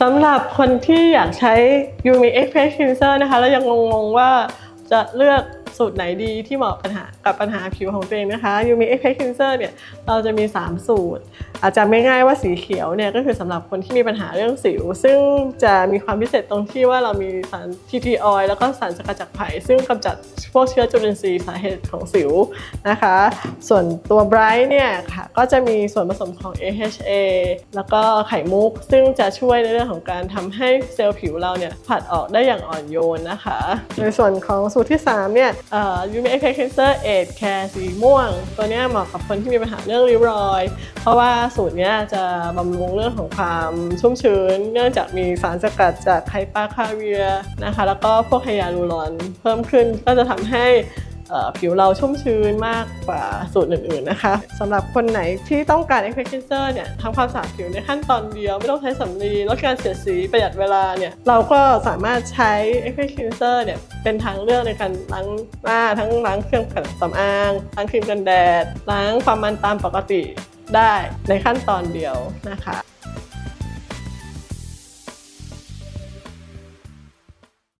สำหรับคนที่อยากใช้ Yumi X Face Cleanser นะคะ แล้วยังงงๆว่าจะเลือก สูตรไหนดีที่เหมาะปัญหากับปัญหาผิวของตัวเองนะคะ Yumi X Face Cleanser เนี่ยเราจะมี 3 สูตร อาจจะไม่ง่ายว่าสีเขียวเนี่ยก็คือสำหรับคนที่มีปัญหาเรื่องสิว ซึ่งจะมีความพิเศษตรงที่ว่าเรามีสาร TT oil แล้วก็สารสกัดจากไผ่ซึ่งกำจัดพวกเชื้อจุลินทรีย์สาเหตุของสิวนะคะ ส่วนตัว Bright เนี่ยค่ะก็จะมีส่วนผสมของ AHA แล้วก็ไข่มุก ซึ่งจะช่วยในเรื่องของการทำให้เซลล์ผิวเราเนี่ยผัดออกได้อย่างอ่อนโยนนะคะ ในส่วนของสูตรที่3เนี่ยเอ่อ Yumi X Cleanser Age Care สีม่วง ตัวนี้เหมาะกับคนที่มีปัญหาเรื่องริ้วรอย เพราะว่าสูตรนี้จะบำรุงเรื่องของความชุ่มชื้น เนื่องจากมีสารสกัดจากไคปาคาเวียนะคะ แล้วก็พวกไฮยาลูรอนเพิ่มขึ้นก็จะทำให้ ผิวเราชุ่มชื้นมากกว่าสูตรอื่นๆนะคะสำหรับคนไหนที่ต้องการ e x p e c t i n e r เนี่ยทำความสะอาดผิวในขั้นตอนเดียว ไม่ต้องใช้สำลีลดการเสียดสีประหยัดเวลาเนี่ยเราก็สามารถใช้ e x p e c t i n e r เนี่ยเป็นทางเลือกในการล้างหน้าทั้งล้างเครื่องสำอางล้างครีมกันแดดล้างความมันตามปกติได้ในขั้นตอนเดียวนะคะ